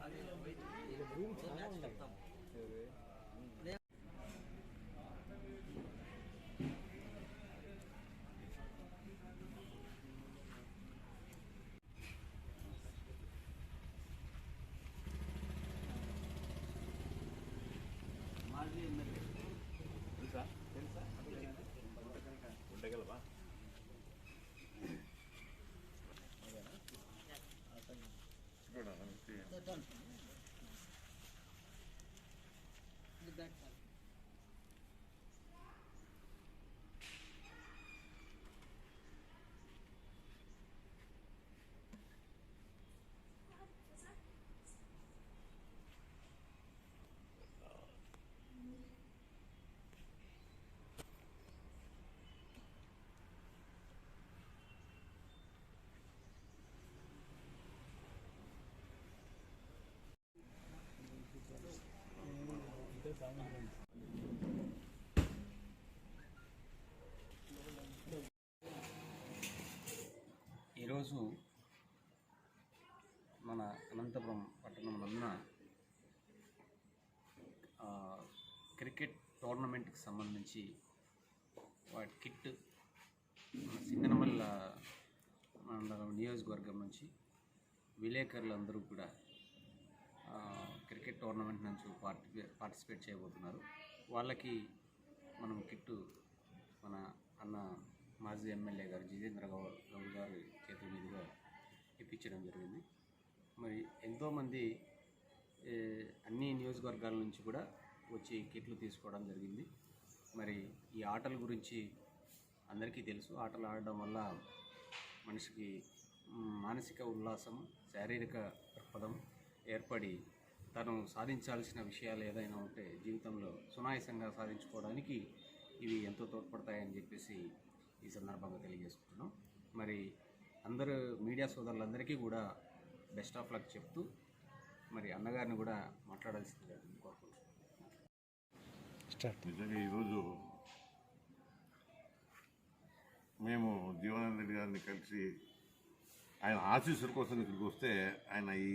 啊，对对对，这个的。对。It's good. Huh? They're done. In the back part. ఈరోజు మన అనంతపురం పట్టణంలో ఉన్న క్రికెట్ టోర్నమెంట్కి సంబంధించి వాటి కిట్ మన సింగనమల్ల మండలం నియోజకవర్గం నుంచి విలేకరులు అందరూ కూడా క్రికెట్ టోర్నమెంట్ నుంచి పార్టి పార్టిసిపేట్ చేయబోతున్నారు. వాళ్ళకి మనం కిట్టు మన అన్న మాజీ ఎమ్మెల్యే గారు జితేంద్ర గౌ- గౌడ్ గారి చేతుల మీదుగా ఇప్పించడం జరిగింది. మరి ఎంతోమంది అన్ని నియోజకవర్గాల నుంచి కూడా వచ్చి కిట్లు తీసుకోవడం జరిగింది. మరి ఈ ఆటల గురించి అందరికీ తెలుసు. ఆటలు ఆడడం వల్ల మనిషికి మానసిక ఉల్లాసం శారీరక దృక్పథం ఏర్పడి తను సాధించాల్సిన విషయాలు ఏదైనా ఉంటే జీవితంలో సునాయాసంగా సాధించుకోవడానికి ఇవి ఎంతో తోడ్పడతాయని చెప్పేసి ఈ సందర్భంగా తెలియజేసుకుంటున్నాం. మరి అందరూ మీడియా సోదరులందరికీ కూడా బెస్ట్ ఆఫ్ లక్ చెప్తూ మరి అన్నగారిని కూడా మాట్లాడాల్సిందిగా కోరుకుంటున్నాను నిజంగా ఈరోజు మేము జీవనానంద రెడ్డి గారిని కలిసి ఆయన ఆశీస్సుల కోసం ఇక్కడికి వస్తే ఆయన ఈ